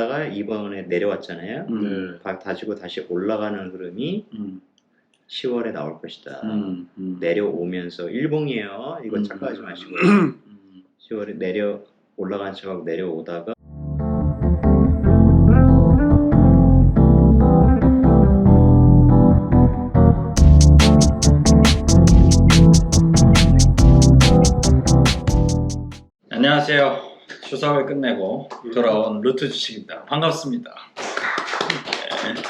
갔다가 이번에 내려왔잖아요. 음. 네. 바- 다지고 다시 올라가는 흐름이 음. 10월에 나올 것이다. 음. 음. 내려오면서 일봉이에요. 이거 음. 착각하지 마시고 음. 10월에 내려 올라간 척하고 내려오다가 추석을 끝내고 돌아온 루트 주식입니다. 반갑습니다. 네,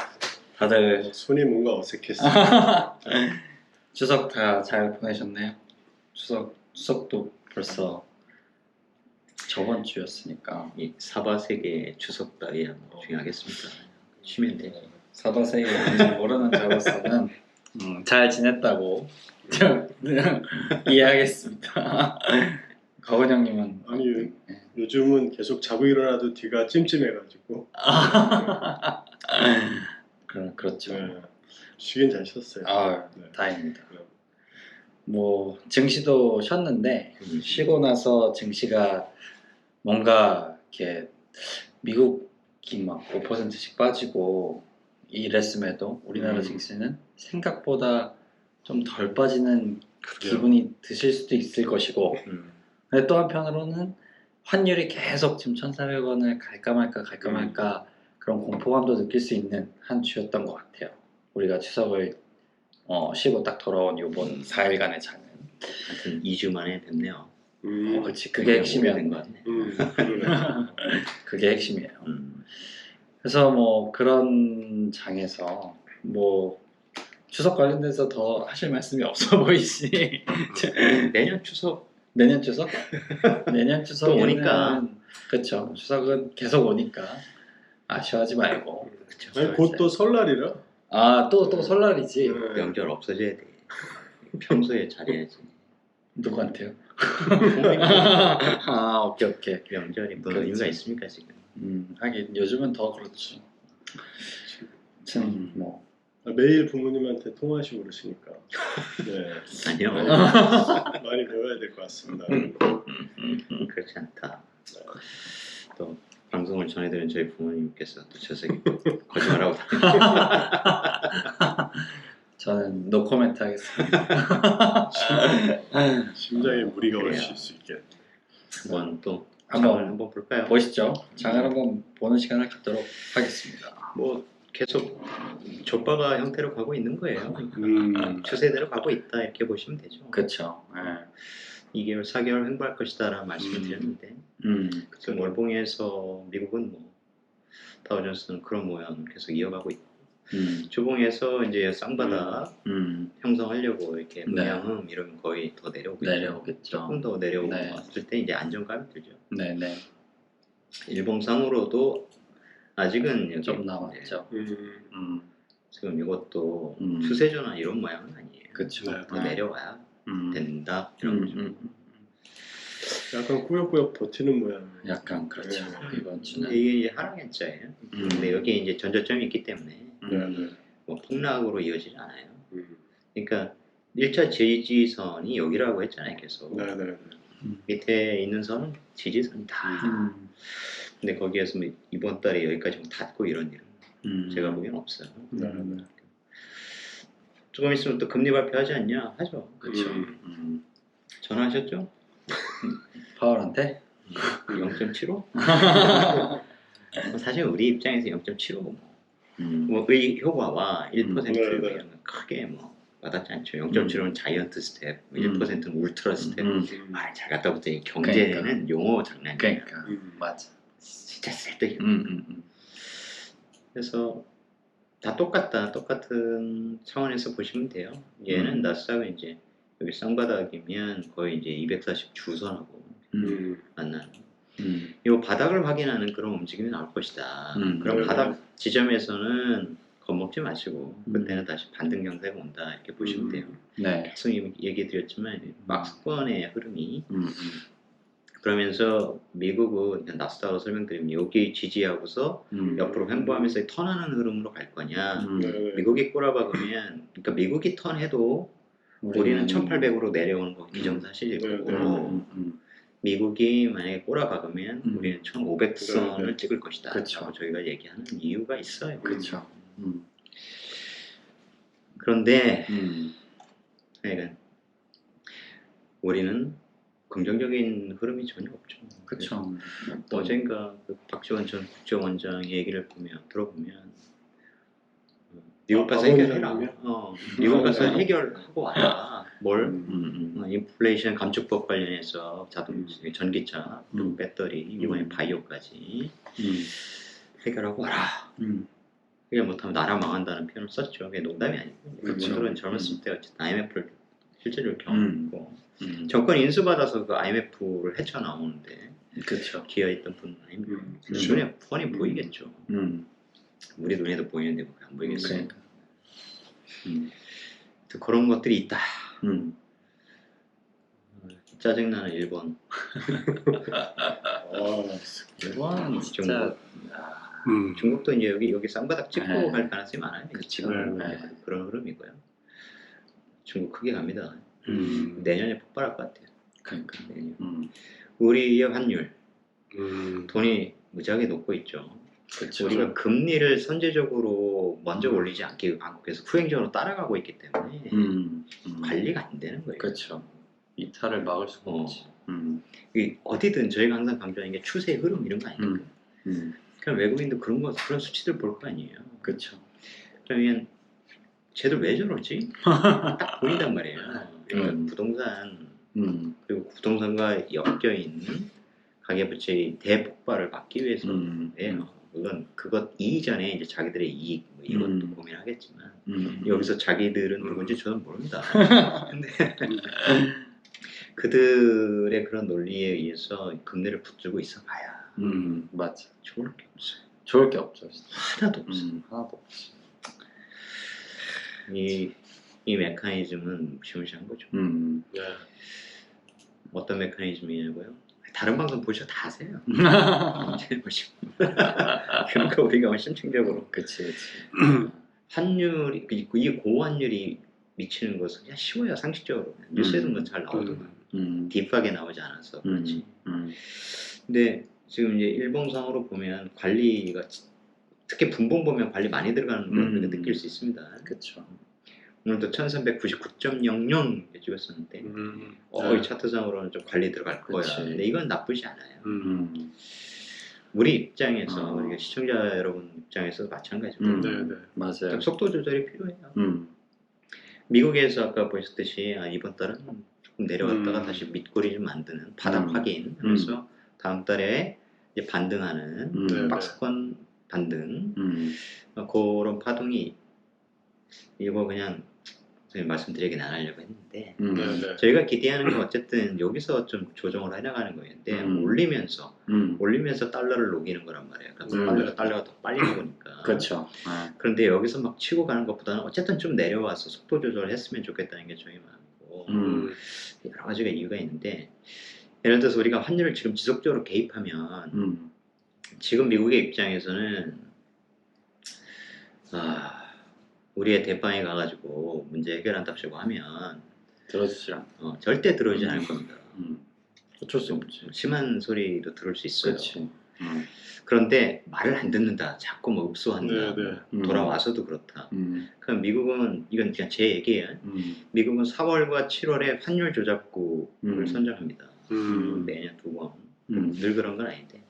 다들 손이 뭔가 어색했어. 추석 다 잘 보내셨나요? 추석 추석도 벌써 저번 주였으니까 이 사바세계 추석 한번 중요하겠습니다. 쉬면 돼. 사바세계 모르는 저로서는 음, 잘 지냈다고 그냥 이해하겠습니다. 가훈 형님은 아니 네. 요즘은 계속 자고 일어나도 뒤가 찜찜해가지고 그럼 그렇죠. 네. 쉬긴 잘 쉬었어요. 아 네. 다행입니다. 뭐 증시도 쉬었는데 음. 쉬고 나서 증시가 뭔가 이렇게 미국이 막 5%씩 빠지고 이랬음에도 우리나라 음. 증시는 생각보다 좀 덜 빠지는 그래요. 기분이 드실 수도 있을 것이고 음. 근데 또 한편으로는 환율이 계속 지금 1,400원을 갈까 말까 갈까 음. 말까 그런 공포감도 느낄 수 있는 한 주였던 것 같아요. 우리가 추석을 어, 쉬고 딱 돌아온 요번 4일간의 장은 하여튼 2주 만에 뵙네요. 음, 어, 그치 그게 핵심이야. 된것 같네. 음. 그게 핵심이에요. 음. 그래서 뭐 그런 장에서 뭐 추석 관련돼서 더 하실 말씀이 없어 보이시니 내년 추석 내년 추석? 내년 추석 오니까. 그쵸 추석은 계속 오니까 아쉬워하지 말고 그쵸. 아니 곧 또 설날이라. 아또 또 설날이지 네. 명절 없어져야 돼. 평소에 잘해야지. 누구한테요? 아 오케이 오케이 명절이 무슨 그렇지. 의미가 있습니까 지금? 음 하긴 요즘은 더 그렇지 참뭐 아, 매일 부모님한테 통화하시고 그러시니까. 네. 아니요. 많이 배워야 될 것 같습니다. 음, 그렇지 않다. 또 방송을 전해드린 저희 부모님께서 또저 새끼 거짓말하고 다니고 저는 노 코멘트 하겠습니다 심장에 무리가 그래요. 오실 수 있게. 한번 또 한번 한번 볼까요? 보시죠 장을 한번 보는 시간을 갖도록 하겠습니다 뭐 계속 좆바가 형태로 가고 있는 거예요. 음. 추세대로 가고 있다 이렇게 보시면 되죠. 그쵸 예. 2개월, 4개월 횡보할 것이다라는 말씀을 음. 드렸는데 음. 그 월봉에서 미국은 뭐 다우존스는 그런 모양 계속 이어가고 있고 음. 주봉에서 이제 쌍바닥 음. 형성하려고 이렇게 네. 모양은 이러면 거의 더 내려오고 있죠. 내려오겠죠 조금 더 내려오고 네. 왔을 때 이제 안정감이 들죠. 네네 일봉상으로도 아직은 좀 남았죠 음. 음. 지금 이것도 음. 추세 전환 이런 모양은 아니에요. 더 내려와야 음. 된다 이런 음, 거죠. 음, 음. 약간 꾸역꾸역 버티는 모양. 약간 그렇죠 네. 이번 주는 이게 이제 하락연자예요. 음. 근데 여기 이제 전저점이 있기 때문에 네, 음. 네. 뭐 폭락으로 이어지지 않아요. 음. 그러니까 1차 지지선이 여기라고 했잖아요, 계속. 네, 네, 네. 밑에 있는 선은 지지선이다. 음. 근데 거기에서 뭐 이번 달에 여기까지 뭐 닫고 이런 일은 음. 제가 보기엔 없어요. 네, 네. 조금 있으면 또 금리 발표하지 않냐? 하죠. 그쵸 음. 음. 전화하셨죠? 파월한테 0.75? 사실 우리 입장에서 0.75 뭐, 음. 뭐의 효과와 1% 음, 네, 네. 크게 뭐 와닿지 않죠. 0.75는 자이언트 스텝, 뭐 음. 1%는 울트라 스텝. 음. 음. 아, 잘 갖다 붙더니 경제는 용어 장난이야. 그러니까 음. 맞아 진짜 음, 음, 음. 그래서 다 똑같다. 똑같은 차원에서 보시면 돼요. 얘는 음. 나스닥은 이제 여기 쌍바닥이면 거의 이제 240 주선하고 음. 음. 만나는. 음. 이 바닥을 확인하는 그런 움직임이 나올 것이다. 음. 그럼 네. 바닥 지점에서는 겁먹지 마시고 음. 그때는 다시 반등 경세가 온다 이렇게 보시면 음. 돼요. 네 계속 얘기 드렸지만 막스권의 흐름이. 그러면서 미국은 그냥 나스닥으로 설명드리면 여기 지지하고서 음. 옆으로 횡보하면서 턴하는 흐름으로 갈 거냐 음. 네, 네. 미국이 꼬라박으면 그러니까 미국이 턴해도 우리는 1800으로 내려오는 거 기정사실이고 네, 네. 음, 음, 미국이 만약에 꼬라박으면 음. 우리는 1,500선을 네. 찍을 것이다. 그쵸. 라고 저희가 얘기하는 이유가 있어요. 그렇죠. 음. 그런데 음. 그러니까 우리는 긍정적인 흐름이 전혀 없죠. 그렇죠. 어젠가 그 박지원 전 국정원장 얘기를 보면 들어보면 어, 미국 가서 아, 해결해라. 어, 미국 가서 아, 해결하고 와라. 뭘 음. 음. 어, 인플레이션 감축법 관련해서 자동 전기차 그리고 음. 배터리 이번에 음. 바이오까지 음. 해결하고 와라. 음. 해결 못하면 나라 망한다는 표현을 썼죠. 그게 농담이 아니고 그쵸. 그분들은 젊었을 때 어쨌든 IMF를 실제로 경험했고 음. 정권 인수받아서 그 IMF를 헤쳐나오는데 그렇죠. 기여했던 분 아닙니까? 음, 눈에 뻔히 보이겠죠. 음. 우리 눈에도 보이는데 안 보이겠어요. 그러니까. 음. 또 그런 것들이 있다. 음. 짜증나는 일본. 아, 이건 진짜 음. 중국도 이제 여기 여기 쌍바닥 찍고 네. 갈 가능성이 많아요. 지금 네, 네. 그런 흐름이고요. 중국 크게 갑니다. 음. 내년에 폭발할 것 같아요. 그러니까. 내년. 음. 우리의 환율 음. 돈이 무지하게 높고 있죠. 그렇죠. 우리가 금리를 선제적으로 먼저 올리지 않기 않고 계속 후행적으로 따라가고 있기 때문에 음. 음. 관리가 안 되는 거예요. 그렇죠. 이탈을 막을 수가 어. 없지. 음. 이 어디든 저희가 항상 강조하는 게 추세 흐름 이런 거 아닙니까? 음. 음. 그럼 외국인도 그런 거 그런 수치들 볼 거 아니에요. 그렇죠. 그러면 쟤들 왜 저러지? 딱 보인단 말이에요. 그러니까 음. 부동산 음. 그리고 부동산과 엮여 있는 가계부채의 대폭발을 막기 위해서예요. 음. 물론 그것 이전에 이제 자기들의 이익 뭐 이것도 음. 고민하겠지만 음. 여기서 자기들은 누군지 저는 모른다. 근데 그들의 그런 논리에 의해서 금리를 붙들고 있어봐야 음. 맞아. 좋을 게 없어요. 좋을 게 없죠. 하나도 없어요. 음. 하나도 없지. 이, 이 메커니즘은 무시무시한 거죠. 음. 네. 어떤 메커니즘이냐고요? 다른 방송 보셔 다 아세요. 음. 언제 보시고. 그러니까 우리가 심층적으로 그치 그치. 환율이 그- 이 고환율이 미치는 것은 그냥 쉬워요 상식적으로 뉴스에도 잘 나오더만 음. 딥하게 나오지 않아서 그렇지. 음. 근데 지금 이제 일봉상으로 보면 관리가 지- 특히 분봉 보면 관리 많이 들어가는 걸 음. 느낄 수 있습니다. 그쵸. 오늘도 1399.00 찍었었는데 음. 어, 이 네. 차트상으로는 좀 관리 들어갈 거야. 그치. 근데 이건 나쁘지 않아요. 음. 음. 우리 입장에서 어. 우리가 시청자 여러분 입장에서 마찬가지고 음. 네, 네. 맞아요. 속도 조절이 필요해요. 음. 미국에서 아까 보셨듯이 아, 이번 달은 조금 내려갔다가 음. 다시 밑꼬리 좀 만드는 바닥 음. 확인 그래서 다음 달에 이제 반등하는 음. 네, 네. 박스권 반등 음. 어, 그런 파동이 이거 그냥 선생님 말씀 드리긴 안 하려고 했는데 음. 네, 네. 저희가 기대하는 건 어쨌든 여기서 좀 조정을 해나가는 거였는데 음. 올리면서 음. 올리면서 달러를 녹이는 거란 말이에요. 그래서 네, 달러가, 네. 달러가 더 빨리 녹으니까. 그렇죠. 아. 그런데 여기서 막 치고 가는 것보다는 어쨌든 좀 내려와서 속도 조절을 했으면 좋겠다는 게 저희 마음이고 음. 여러 가지가 이유가 있는데 예를 들어서 우리가 환율을 지금 지속적으로 개입하면 음. 지금 미국의 입장에서는 아, 우리의 대빵에 가가지고 문제 해결한답시고 하면 들어주지 않. 어, 절대 들어오지 않을 겁니다. 음. 어쩔 수 없지. 심한 소리도 들을 수 있어요. 음. 그런데 말을 안 듣는다. 자꾸 뭐 읍소한다. 네, 네. 음. 돌아와서도 그렇다. 음. 그럼 미국은 이건 그냥 제 얘기예요. 음. 미국은 4월과 7월에 환율 조작국을 음. 선정합니다. 음. 매년 두 번. 음. 늘 그런 건 아닌데.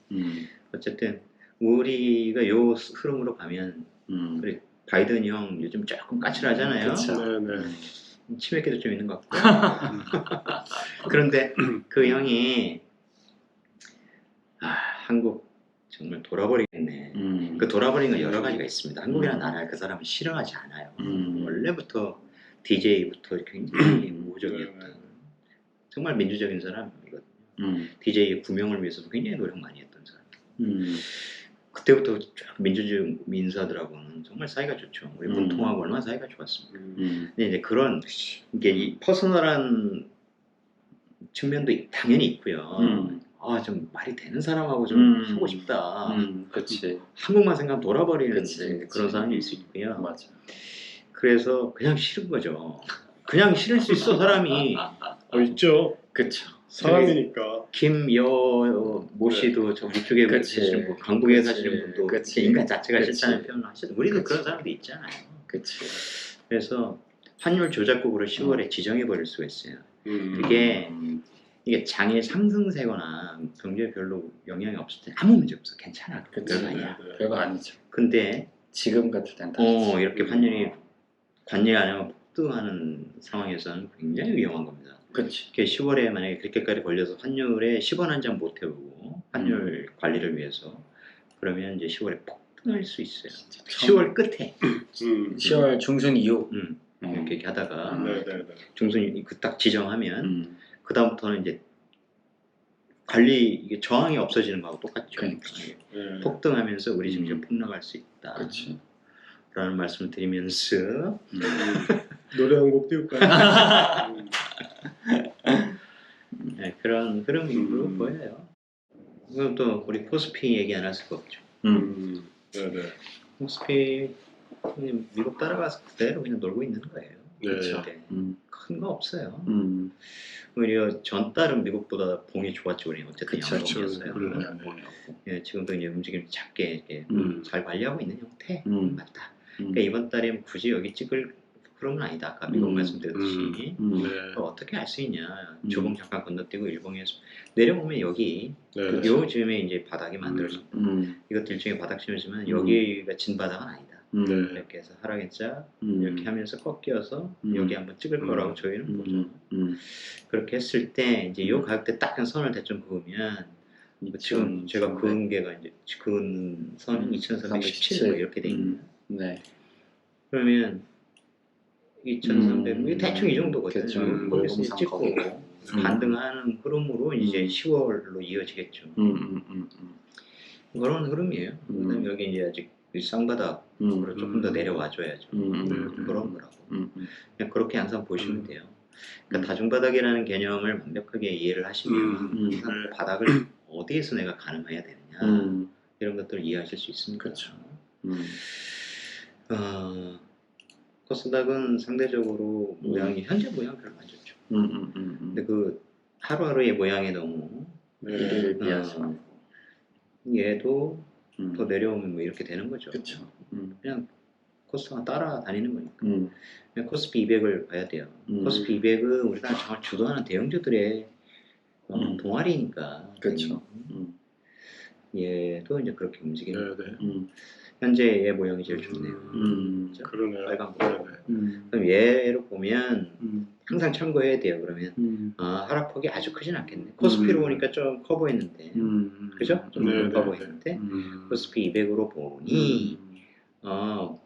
음. 어쨌든 우리가 요 흐름으로 가면 음. 그래, 바이든 형 요즘 조금 까칠하잖아요. 네, 네. 치맥기도 좀 있는 것 같고. 그런데 그 형이 아, 한국 정말 돌아버리겠네. 음. 그 돌아버리는 건 여러 가지가 있습니다. 한국이라는 나라를 그 사람은 싫어하지 않아요. 음. 원래부터 DJ부터 굉장히 음. 우호적이었던 네, 네. 정말 민주적인 사람이거든요. 음. DJ의 구명을 위해서도 굉장히 노력 많이 했던. 음. 그때부터 쭉 민주주의 인사들하고는 정말 사이가 좋죠. 우리 음. 문통하고 얼마나 사이가 좋았습니까. 음. 음. 근데 이제 그런 이게 이 퍼스널한 측면도 당연히 있고요. 음. 아좀 말이 되는 사람하고 좀 음. 하고 싶다. 음. 그렇지. 한국만 생각하면 돌아버리는 그치. 그런 사람이 있을 수 있고요. 맞아. 그래서 그냥 싫은 거죠. 그냥 싫을 수 있어 사람이. 어, 있죠. 그쵸. 사람이니까. 김여 모 씨도 저 위쪽에 그치. 계시는 분, 강북에 그치. 사시는 분도 그치. 인간 자체가. 싫다는 표현을 하시죠. 우리도 그치. 그런 사람도 있잖아요. 그치. 그래서 환율 조작국으로 10월에 지정해 버릴 수가 있어요. 음. 그게 음, 이게 장의 상승세거나 경제에 별로 영향이 없을 때 아무 문제 없어. 괜찮아. 그치. 별거 아니야. 네, 네. 별거 아니죠. 근데 지금 땐 다르지. 어 이렇게 환율이 관리 안 하면 폭등하는 상황에서는 굉장히 위험한 겁니다. 그치. 이렇게 10월에 만약에 그렇게까지 걸려서 환율에 10원 한 장못 태우고 환율 음. 관리를 위해서 그러면 이제 10월에 폭등할 수 있어요. 처음 10월 끝에 음. 10월 중순 이후. 음, 음. 이렇게, 이렇게 하다가 음. 네, 네, 네. 중순 그 딱 지정하면 음. 그 다음부터는 이제 관리 이게 저항이 없어지는 거하고 똑같죠. 그러니까. 네. 폭등하면서 우리 증시 음. 폭락할 수 있다. 그치. 라는 말씀을 드리면서 음. 노래 한 곡 띄울까요? 음. 네, 그런 흐름으로 음. 보여요. 그럼 또 우리 코스피 얘기 안 할 수가 없죠. 음. 음. 네, 네. 코스피 그냥 미국 따라가서 그대로 그냥 놀고 있는 거예요. 네. 네. 음. 큰거 없어요. 음. 오히려 전 달은 미국보다 봉이 좋았죠. 우리 어쨌든. 양봉이었어요. 네. 양봉이었고. 예, 지금도 이제 움직임 작게 이렇게 음. 잘 관리하고 있는 형태 음. 맞다. 음. 그러니까 이번 달에 뭐 굳이 여기 찍을 그런 건 아니다. 아까 미국 음. 말씀드렸듯이 음. 네. 또 어떻게 알 수 있냐. 음. 주봉 잠깐 건너뛰고 일봉에서 내려오면 여기 네. 그쵸. 요즘에 이제 바닥이. 음. 이것도 일종의 바닥 심이지만 음. 여기가 진 바닥은 아니다. 음. 네. 이렇게 해서 하락했자 음. 이렇게 하면서 꺾여서 음. 여기 한번 찍을 음. 거라고 저희는 음. 보죠. 음. 그렇게 했을 때 이제 요 음. 가격대 딱 한 선을 대충 그으면 뭐 지금 제가 그은 게가 이제 그은 선이 음. 2317뭐 이렇게 돼 있는 음. 네. 그러면 2300 음. 대충 이 정도거든요. 그쵸. 음. 거기서 찍고. 음. 반등하는 흐름으로 이제 음. 10월로 이어지겠죠. 음. 음. 음. 음. 그런 흐름이에요. 음. 여기 이제 아직 이 쌍바닥으로 음. 조금 더 음. 내려와줘야죠. 네. 그런 거라고. 그냥 그렇게 항상 보시면 음. 돼요. 그러니까 다중바닥이라는 개념을 완벽하게 이해를 하시면 음. 항상 네. 바닥을 어디에서 내가 가늠해야 되느냐 음. 이런 것들을 이해하실 수 있습니다. 그렇죠. 음. 어, 코스닥은 상대적으로 음. 모양이 현재 모양 별로 안 좋죠. 음. 음. 음. 근데 그 하루하루의 모양이 너무 네. 일을 비해서. 어, 얘도 음. 더 내려오면 뭐 이렇게 되는 거죠. 그렇죠. 음. 그냥 코스닥 따라다니는 거니까. 음. 코스피 200을 봐야 돼요. 음. 코스피 200은 우리나라 정말 주도하는 대형주들의 어, 음. 동아리니까. 그쵸. 음. 얘도 이제 그렇게 움직이는. 네, 네. 음. 현재 얘 모양이 제일 좋네요. 음. 그죠? 그러네요. 빨간 네, 거. 네. 음. 그럼 얘로 보면 음. 항상 참고해야 돼요. 그러면 음. 아, 하락폭이 아주 크진 않겠네. 코스피로 음. 보니까 좀 커 보이는데, 음. 그죠? 좀 네, 높아 네, 보이는데 음. 코스피 200으로 보니 음. 어,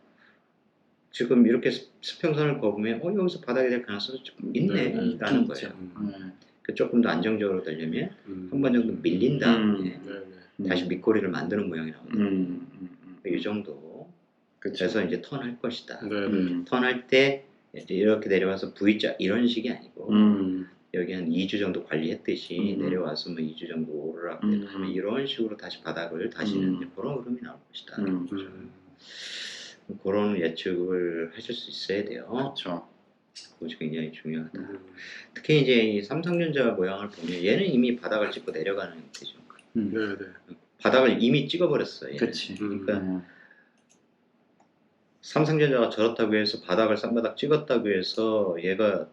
지금 이렇게 수- 수평선을 그어보면 어 여기서 바닥이 될 가능성이 좀 있네 네, 라는 좀 거예요. 네. 그 조금 더 안정적으로 되려면 음. 한번 정도 밀린 다음에 음. 네, 네. 음. 다시 밑꼬리를 만드는 모양이 나오거든요. 음. 음. 음. 이 정도. 그쵸. 그래서 이제 턴할 것이다. 네, 네. 음. 턴할 때 이렇게 내려와서 V자 이런 식이 아니고 음. 여기 한 2주 정도 관리했듯이 음. 내려와서 뭐 2주 정도 오르락 음. 내려가면 이런 식으로 다시 바닥을 다시는 음. 그런 흐름이 나올 것이다. 음. 음. 그런 예측을 하실 수 있어야 돼요. 그렇죠. 그것이 굉장히 중요하다. 음. 특히 이제 이 삼성전자 모양을 보면 얘는 이미 바닥을 찍고 내려가는 형태죠. 음. 네, 네. 바닥을 이미 찍어버렸어요. 얘는. 그치. 음. 그러니까 음. 삼성전자가 저렇다고 해서 바닥을 쌍바닥 찍었다고 해서 얘가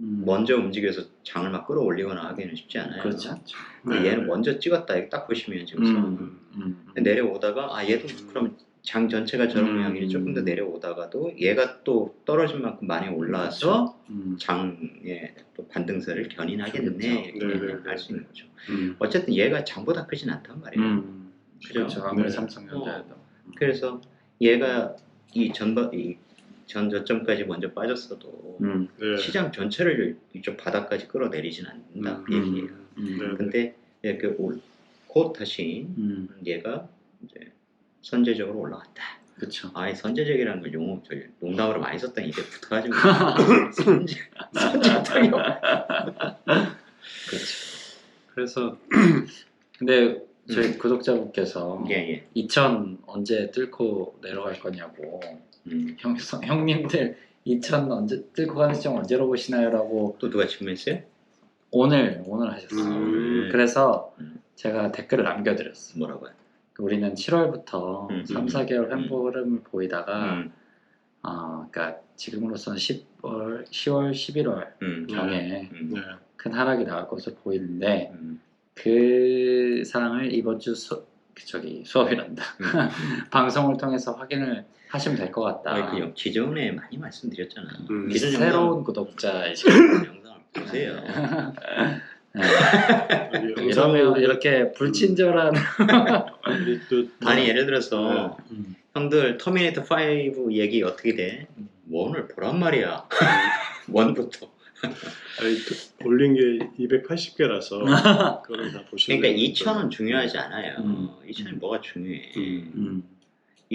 음. 먼저 움직여서 장을 막 끌어올리거나 하기는 쉽지 않아요. 그렇지 않죠. 근데 네, 얘는 네. 먼저 찍었다. 딱 보시면 지금 음. 음. 내려오다가 아 얘도 그럼 장 전체가 저런 음. 모양이니 조금 더 내려오다가도 얘가 또 떨어진 만큼 많이 올라와서 음. 장의 또 반등세를 견인하겠네 그렇죠. 이렇게 네, 네, 할수 있는 거죠. 음. 어쨌든 얘가 장보다 크진 않단 말이에요. 음. 그렇죠. 아무리 네. 삼성전자여도. 그래서 얘가 이 전바 이전 저점까지 먼저 빠졌어도 음. 네. 시장 전체를 이쪽 바닥까지 끌어내리진 않는다 그 음. 얘기예요. 음. 네. 근데 이렇게 올, 곧 다시 음. 얘가 이제 선제적으로 올라갔다. 그렇죠. 아, 이 선제적이라는 걸 용어 저 농담으로 많이 썼던 입에 붙어가지고 선제 선제적이요. 그렇죠. 그래서 근데 저희 구독자분께서 예 예. 2000 언제 뚫고 내려갈 거냐고 음. 형 형님들 2000 언제 뚫고 가는 시점 언제로 보시나요라고 또 누가 질문했어요? 오늘 오늘 하셨어요. 음. 그래서 음. 제가 댓글을 남겨드렸어요. 뭐라고요? 우리는 7월부터 음, 3, 음, 4개월 음. 횡보 흐름을 보이다가 음, 아, 그러니까 지금으로서는 10월, 10월, 11월 음, 경에 음, 네. 큰 하락이 나올 것으로 보이는데 음, 그 사항을 이번 주 수, 그 저기 수업이란다 음. 방송을 통해서 확인을 하시면 될 것 같다. 아니, 그 기존에 많이 말씀드렸잖아. 음. 새로운 구독자이시죠. 영상, 영상을 보세요. 네. 우리 이러면 영상을 이렇게 불친절한 우리 또 아니 예를 들어서 음. 형들 터미네이터 5 얘기 어떻게 돼? 원을 보란 말이야. 원부터. 아니, 또 올린 게 280개라서 그거는 다 보시면 그러니까 2천은 중요하지 않아요. 음. 2천이 뭐가 중요해? 음. 음.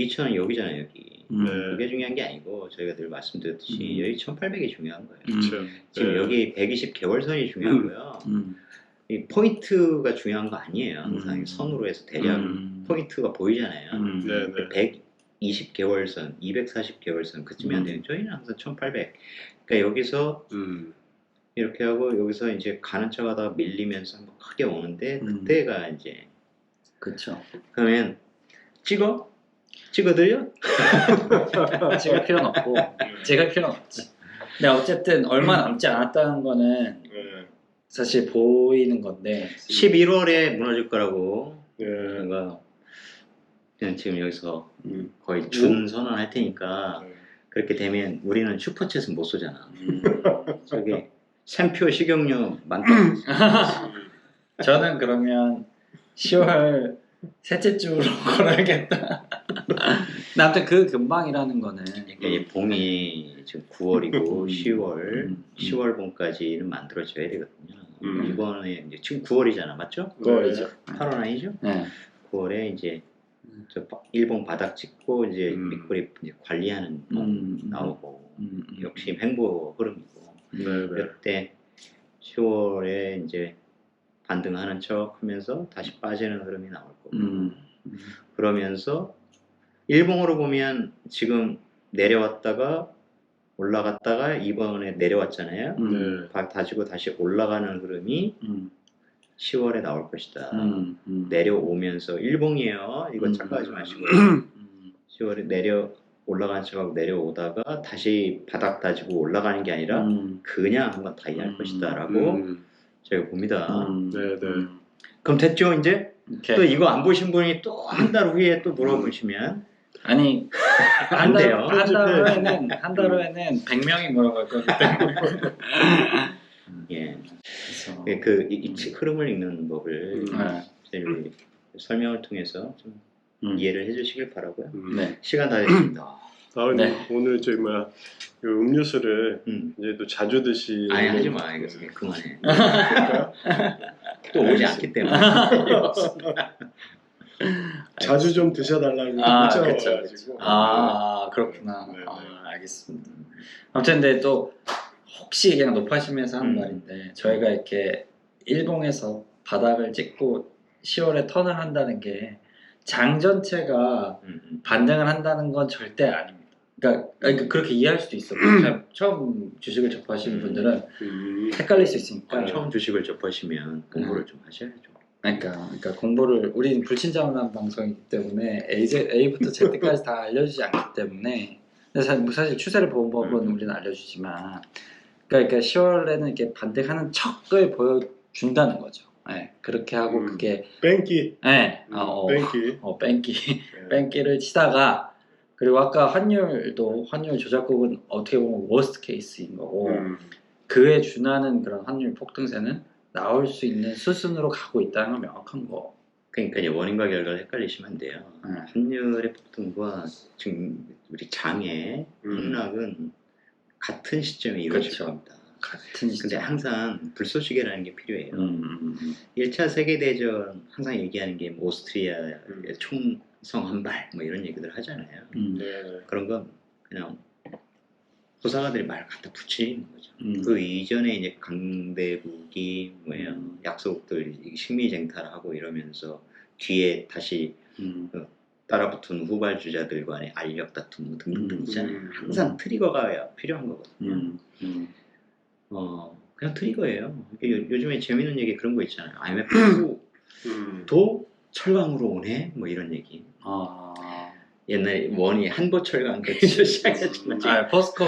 2천은 여기잖아요 여기. 음. 네. 그게 중요한 게 아니고 저희가 늘 말씀드렸듯이 음. 여기 1800이 중요한 거예요. 음. 그렇죠. 지금 네. 여기 120 개월선이 중요하고요. 음. 이 포인트가 중요한 거 아니에요. 항상 음. 선으로 해서 대략 음. 포인트가 보이잖아요. 음. 네, 네. 120 개월선, 240 개월선 그쯤이 안 음. 돼요. 저희는 항상 1800. 그러니까 여기서 음. 이렇게 하고 여기서 이제 가는 척 하다가 밀리면서 한번 크게 오는데 음. 그때가 이제 그렇죠. 그러면 찍어? 찍어드려? 찍을 필요는 없고 찍을 필요는 없지. 근데 어쨌든 얼마 남지 않았다는 거는 네. 사실 보이는 건데 11월에 무너질 거라고 네. 제가 그냥 지금 여기서 음. 거의 준 선언할 테니까 네. 그렇게 되면 우리는 슈퍼챗은 못 쏘잖아. 음. 저기 샘표 식용유 많다. 저는 그러면 10월 셋째 주로 걸어야겠다. 아무튼 그 금방이라는 거는 그러니까 이 봄이 지금 9월이고 음. 10월, 음. 10월 봄까지는 만들어져야 되거든요. 음. 이번에 이제 지금 9월이잖아, 맞죠? 9월이죠. 8월 아니죠? 네. 9월에 이제 저 바- 일본 바닥 찍고 이제 음. 미꾸리 이제 관리하는 법 음. 나오고 음, 음. 역시 횡보 흐름이고 네, 네. 이때 10월에 이제 반등하는 척 하면서 다시 빠지는 흐름이 나올 거고 음. 그러면서 일봉으로 보면 지금 내려왔다가 올라갔다가 이번에 내려왔잖아요. 음. 네. 바- 다지고 다시 올라가는 흐름이 음. 10월에 나올 것이다. 음. 음. 내려오면서 일봉이에요. 이거 음. 착각하지 마시고 음. 10월에 내려 올라가는 척하고 내려오다가 다시 바닥 다지고 올라가는 게 아니라 음. 그냥 한번 다이할 음. 것이다 라고 음. 제가 봅니다. 음. 네, 네. 음. 그럼 됐죠 이제? 이렇게. 또 이거 안 보신 분이 또 한 달 후에 또 물어보시면 아니 안한 달, 돼요. 한 달 후에는 한 달 후에는 100명이 물어볼 거기 때문에 예. 그래서 그, 그 이, 이 치- 흐름을 읽는 법을 음. 네. 저희 설명을 통해서 좀 음. 이해를 해주시길 바라고요. 음. 네. 시간 다 됐습니다. 아, 네. 오늘 저기 뭐야 그 음료수를 음. 이제 또 자주 드시. 아니 하지 마 이거 그만해. 그럴까요? 또 오지 않기 때문에. 자주 좀 드셔달라고 아, 문자 그쵸, 와가지고. 아 그렇구나. 네, 네. 아, 알겠습니다. 아무튼 근데 또 혹시 그냥 높아지면서 하는 음. 말인데 저희가 이렇게 일봉에서 바닥을 찍고 10월에 턴을 한다는 게 장 전체가 음, 음. 반등을 한다는 건 절대 아닙니다. 그러니까, 그러니까 그렇게 이해할 수도 있어. 참 처음 주식을 접하시는 분들은 음. 헷갈릴 수 있으니까. 처음 주식을 접하시면 공부를 좀 하셔야죠. 그러니까, 그러니까 공부를 우리는 불친절한 방송이기 때문에 A, A부터 Z까지 다 알려주지 않기 때문에 근데 사- 사실 추세를 보는 법은 음. 우리는 알려주지만 그러니까, 그러니까 10월에는 이렇게 반등하는 척을 보여준다는 거죠. 예, 그렇게 하고 음. 그게 뺑기. 예, 아, 어, 뺑기. 어, 뺑기 네. 뺑기를 치다가 그리고 아까 환율도 환율 조작국은 어떻게 보면 워스트 케이스인 거고 음. 그에 준하는 그런 환율 폭등세는 나올 수 있는 수순으로 가고 있다는 건 명확한 거. 그러니까 이제 원인과 결과를 헷갈리시면 안 돼요. 네. 환율의 폭등과 지금 우리 장의 음. 폭락은 같은 시점에 이루어질 그렇죠. 겁니다. 같은 근데 시점. 항상 불쏘시개라는 게 필요해요. 음, 음, 음. 1차 세계대전 항상 얘기하는 게뭐 오스트리아의 음. 총 성 한발 뭐 이런 얘기들 하잖아요. 음, 네, 네. 그런 건 그냥 부사관들이 말 갖다 붙이는 거죠. 음. 그 이전에 이제 강대국이 뭐예요 음. 약소국들이 식미쟁탈하고 이러면서 뒤에 다시 음, 따라붙은 후발주자들 간의 알력 다툼 뭐 등등등 음. 있잖아요. 음. 항상 트리거가 필요한 거거든요. 음, 음. 어 그냥 트리거예요. 요- 요즘에 재밌는 얘기 그런 거 있잖아요. IMF 음. 도 철강으로 오네 뭐 이런 얘기. 아, 옛날에 원이 한보 철강 그래서 시작했지만 아 포스코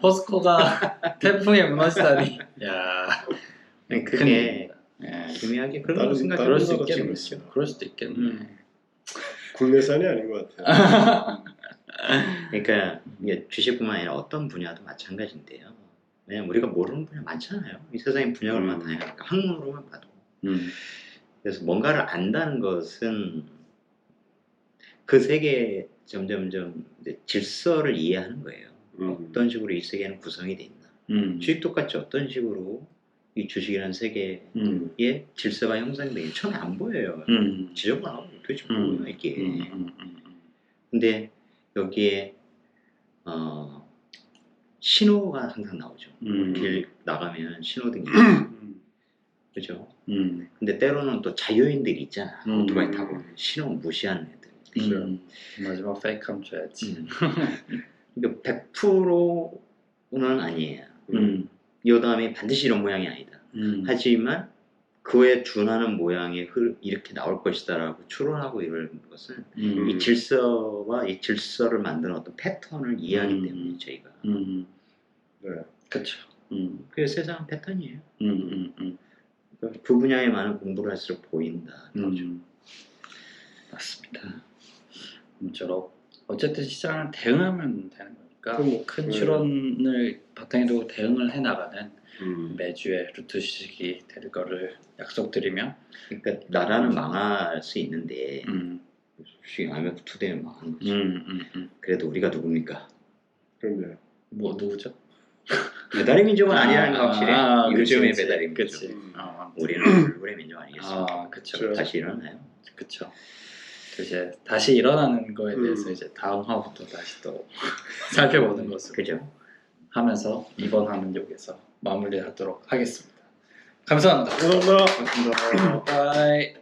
포스코가 태풍에 무너지다니. 야, 네, 큰 그게 일입니다. 예, 기묘하게 그런 다른- 거 생각해 그럴 수 나라도 있겠네. 지금 있어요. 그럴 수도 있겠네. 음. 국내산이 아닌 것 같아요. 그러니까 이게 주식뿐만 아니라 어떤 분야도 마찬가지인데요. 왜냐면 우리가 모르는 분야 많잖아요. 이 세상에 분야가 얼마나 음. 다양하니까 학문으로만 봐도. 음. 그래서 뭔가를 안다는 것은 그 세계에 점점점 질서를 이해하는 거예요. 음. 어떤 식으로 이 세계는 구성이 돼 있나. 음. 주식 똑같이 어떤 식으로 이 주식이라는 세계의 음. 질서가 형성되기 처음에 안 보여요. 음. 지저분하고 도대체 음. 뭐야 이게. 음. 근데 여기에 어, 신호가 항상 나오죠. 음. 길 나가면 신호등이 음. 그죠. 음. 근데 때로는 또 자유인들이 있잖아. 음. 오토바이 타고 신호 무시하는 애들. 음. 마지막 페이크하면 줘야지. 음. 그러니까 100%는 아니에요. 음. 이 다음에 반드시 이런 모양이 아니다. 음. 하지만 그에 준하는 모양의 흐 이렇게 나올 것이다라고 추론하고 이런 것은 음. 이 질서와 이 질서를 만드는 어떤 패턴을 이해하기 음. 때문에 저희가 음. 네. 그렇죠. 음. 그래서 세상은 패턴이에요. 음. 음. 음. 그그 분야에 많은 공부를 할수록 보인다. 음. 맞습니다. 아무쪼록 어쨌든 시장은 대응하면 되는 거니까 뭐, 큰 네. 추론을 바탕에 두고 대응을 해나가는 음. 매주의 루트 주식이 될 거를 약속드리며 그러니까 나라는 망할 수 있는데 음. 주식 IMF 투데이는 망하는 거죠. 음. 음. 음. 그래도 우리가 누굽니까? 그럼요. 뭐 누구죠? 배달의 민족은 아니라는 거 확실해. 아, 요즘의 그치, 배달의 그치. 민족. 음. 어. 우리는 얼굴의 민족 아니겠습니까? 아, 그쵸. 그쵸. 다시 일어나요. 그쵸. 또 이제 다시 일어나는 거에 대해서 음. 이제 다음 화부터 다시 또 살펴보는 것으로 그죠? 하면서 이번 화는 여기서 마무리하도록 하겠습니다. 감사합니다. 감사합니다. 바이.